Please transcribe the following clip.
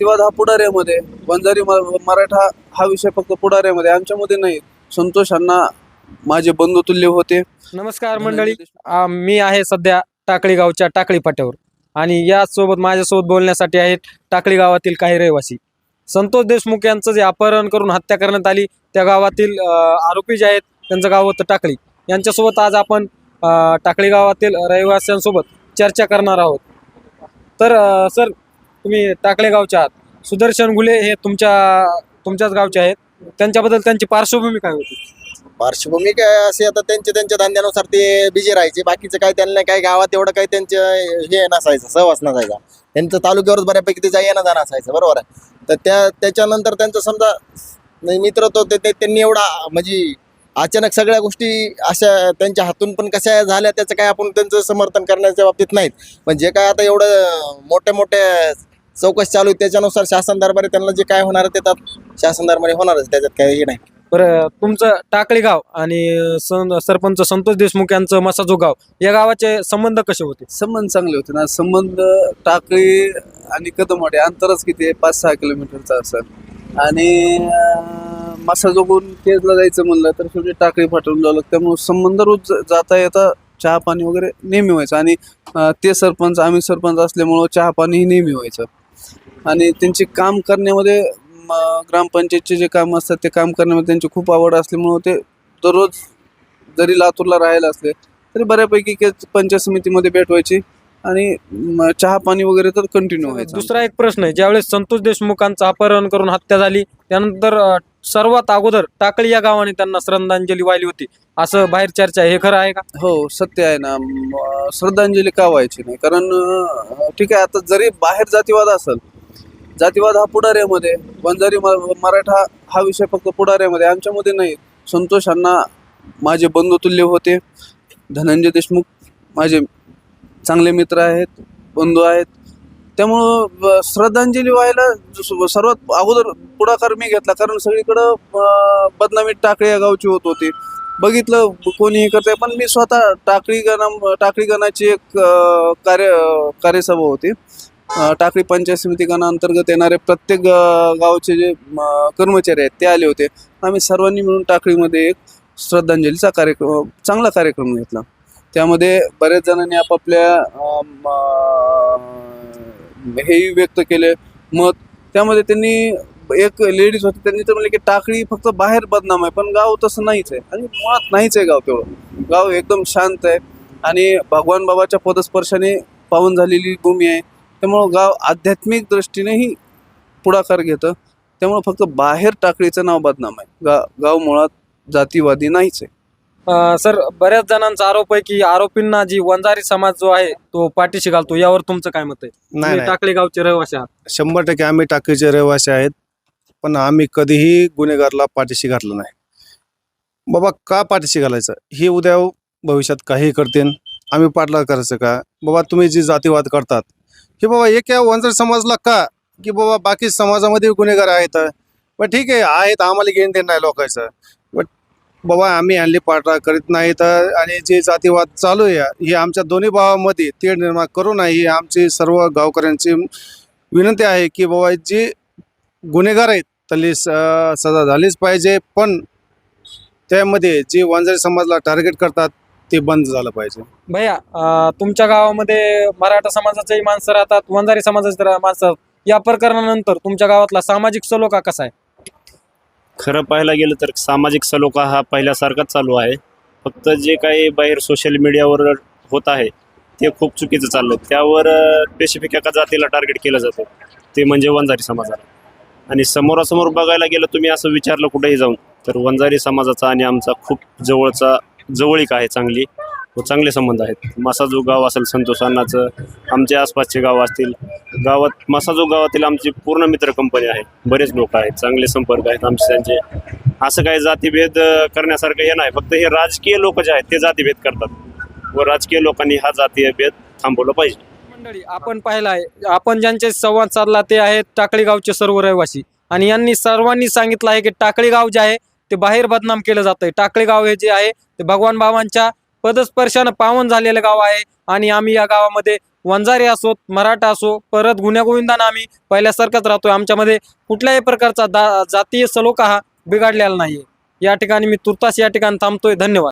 जातीवाद हा पुढाऱ्यामध्ये वंजारी म- मराठा हा विषय फक्त पुढाऱ्यामध्ये आमच्यामध्ये नाही. संतोष अण्णा माझे बंधुतुल्य होते. नमस्कार मंडळी. आ, मी आहे सध्या टाकळी गावच्या टाकळी फाट्यावर आणि यासोबत माझ्यासोबत बोलण्यासाठी आहेत टाकळी गावातील काही रहिवासी. संतोष देशमुख यांचं जे अपहरण करून हत्या करण्यात आली त्या गावातील आरोपी जे आहेत त्यांचं गाव होतं टाकळी. यांच्यासोबत आज आपण टाकळी गावातील रहिवाशांसोबत चर्चा करणार आहोत. तर सर तुम्ही टाकले गावच्या आहात सुदर्शन गुले हे तुमच्या तुमच्याच गावचे आहेत. त्यांच्याबद्दल त्यांची पार्श्वभूमी काय होती? पार्श्वभूमी काय असे आता त्यांच्या त्यांच्या धंद्यानुसार ते बिझी राहायचे. बाकीचं काय त्यांना काय गावात एवढं काही त्यांचं हे नसायचं सहवास नसायचा. त्यांचं तालुक्यावरच बऱ्यापैकी ते येणं जाणं असायचं बरोबर आहे? तर त्या त्याच्यानंतर त्यांचं समजा नाही मित्र तो ते ते- त्यांनी एवढा म्हणजे अचानक सगळ्या गोष्टी अशा त्यांच्या हातून पण कशा झाल्या त्याचं काय आपण त्यांचं समर्थन करण्याच्या बाबतीत नाहीत. पण जे काय आता एवढं मोठ्या मोठ्या चौकशी चालू आहे. त्याच्यानुसार शासन दरबारी त्यांना जे काय होणार आहे ते त्यात शासन दरबारी होणारच त्याच्यात काही हे नाही. बरं तुमचं टाकळी गाव आणि सं- सरपंच संतोष देशमुख यांचं मसाजो गाव या गावाचे संबंध कसे होते? संबंध चांगले होते ना. संबंध टाकळी आणि कदमवाडी अंतरच किती आहे? पाच सहा किलोमीटरचा असेल. आणि अं, मासा जोगून केजला जायचं म्हणलं तर शेवटी टाकळी फाटून जावं लागतं. त्यामुळे संबंध रोज ज- जाता येता चहा पाणी वगैरे नेहमी व्हायचं. आणि अं, ते सरपंच आम्ही सरपंच असल्यामुळं चहा पाणीही नेहमी व्हायचं. आणि त्यांचे काम करण्यामध्ये ग्रामपंचायतचे जे काम असतात ते काम करण्यामध्ये त्यांची खूप आवड असल्यामुळं ते दररोज जरी लातूरला राहायला असले तरी बऱ्यापैकी पंचायत समितीमध्ये भेट व्हायची आणि चहा पाणी वगैरे तर कंटिन्यू व्हायचं. दुसरा एक प्रश्न आहे ज्यावेळेस संतोष देशमुखांचं अपहरण करून हत्या झाली त्यानंतर सर्वात अगोदर टाकळी या गावाने त्यांना श्रद्धांजली वाहिली होती. असं बाहेर चर्चा आहे हे खरं आहे का? हो सत्य आहे ना. श्रद्धांजली का व्हायची नाही? कारण ठीक आहे आता जरी बाहेर जातीवाद असेल जातीवाद हा पुढाऱ्यामध्ये बंजारी म- मराठा हा विषय फक्त पुढाऱ्यामध्ये आमच्यामध्ये नाही. संतोष अण्णा माझे बंधुतुल्य होते. धनंजय देशमुख माझे चांगले मित्र आहेत बंधू आहेत. त्यामुळं ब- श्रद्धांजली व्हायला सर्वात अगोदर पुढाकार मी घेतला कारण सगळीकडं बदनामी टाकळी या गावची होत होती. बघितलं कोणीही करते पण मी स्वतः टाकळी गणा टाकळी गणाची एक कार्य कार्यसभा होती. टाकळी पंचायत समिती गणाअंतर्गत येणारे प्रत्येक गावचे जे कर्मचारी आहेत ते आले होते. आम्ही सर्वांनी मिळून टाकळीमध्ये एक श्रद्धांजलीचा कार्यक्रम चांगला कार्यक्रम घेतला. त्यामध्ये बऱ्याच जणांनी आपापल्या हेही व्यक्त केले. मत त्यामध्ये त्यांनी एक लेडीज होती त्यांनी तर म्हणले की टाकळी फक्त बाहेर बदनाम आहे पण गाव तसं नाहीच आहे. आणि मुळात नाहीच आहे गाव तेवढं. गाव एकदम शांत आहे. आणि भगवान बाबाच्या पदस्पर्शाने पावन झालेली भूमी आहे. त्यामुळं गाव आध्यात्मिक दृष्टीनेही पुढाकार घेतं. त्यामुळं फक्त बाहेर टाकळीचं नाव बदनाम आहे. गा गाव मुळात जातीवादी नाहीच आहे. अं, सर बऱ्याच जणांचा आरोप आहे की आरोपींना जी वंजारी समाज जो आहे तो पाठीशी घालतो. यावर तुमचं काय मत आहे? नाही तुम्ही नाही. टाकळी गावचे रहिवासी आहात. शंभर टक्के आम्ही टाकीचे रहिवासी आहेत. पण आम्ही कधीही गुन्हेगारला पाठीशी घातलं नाही. बाबा का पाठीशी घालायचं? हे उद्या भविष्यात काही करतील. आम्ही पाठला करायचं का? बाबा तुम्ही जी जातीवाद करतात की बाबा एक या वंजर समाजला का? की बाबा बाकी समाजामध्ये गुन्हेगार आहेत? पण ठीक आहे आहेत आम्हाला घेणं देणं नाही लोकांचं. बट बाबा आम्ही आणली पाठरा करीत नाहीत आणि जे जातीवाद चालू आहे हे आमच्या दोन्ही भावामध्ये तेढ निर्माण करू नये ही आमची सर्व गावकऱ्यांची विनंती आहे की बाबा जे गुन्हेगार आहेत त्याला स- सजा झालीच पाहिजे पण त्यामध्ये जे वंजारी समाजला टार्गेट करतात ते बंद झालं पाहिजे. भैया अं, तुमच्या गावामध्ये मराठा समाजाचेही माणसं राहतात वंजारी समाजाचे रा- माणसं राहतात. या प्रकरणानंतर तुमच्या गावातला सामाजिक सलोखा कसा आहे? खरं पाहायला गेलं तर सामाजिक सलोखा हा पहिल्यासारखाच चालू आहे. फक्त जे काही बाहेर सोशल मीडियावर होत आहे ते खूप चुकीचं चाललं त्यावर स्पेसिफिक एका जातीला टार्गेट केलं जातं. ते म्हणजे वंजारी समाजाला. आणि समोरासमोर बघायला गेलं तुम्ही असं विचारलं कुठेही जाऊन तर वंजारी समाजाचा आणि आमचा खूप जवळचा जवळीक आहे चांगली व चांगले संबंध आहेत. मासाजो गाव असेल संतोष अण्णाचं आमच्या आसपासचे गाव असतील. गावात मासाजो गावातील आमची पूर्ण मित्र कंपनी आहे. बरेच लोक आहेत चांगले संपर्क आहेत आमचे त्यांचे. असं काही जातीभेद करण्यासारखं हे नाही. फक्त हे राजकीय लोक जे आहेत ते जातीभेद करतात. व राजकीय लोकांनी हा जातीय भेद थांबवला पाहिजे. मंडळी आपण पाहिलं आहे आपण ज्यांचे संवाद साधला ते आहेत टाकळी गावचे सर्व रहिवासी. आणि यांनी सर्वांनी सांगितलं आहे की टाकळी गाव जे आहे ते बाहेर बदनाम केलं जातंय. टाकळे गाव हे जे आहे ते भगवान बाबांच्या पदस्पर्शानं पावन झालेलं गाव आहे. आणि आम्ही या गावामध्ये वंजारी असोत मराठा असो परत गुन्ह्यागोविंदानं आम्ही पहिल्यासारखंच राहतोय. आमच्यामध्ये कुठल्याही प्रकारचा दा जातीय सलोखा हा बिघडलेला नाही या ठिकाणी मी तुर्तास या ठिकाणी थांबतोय. धन्यवाद.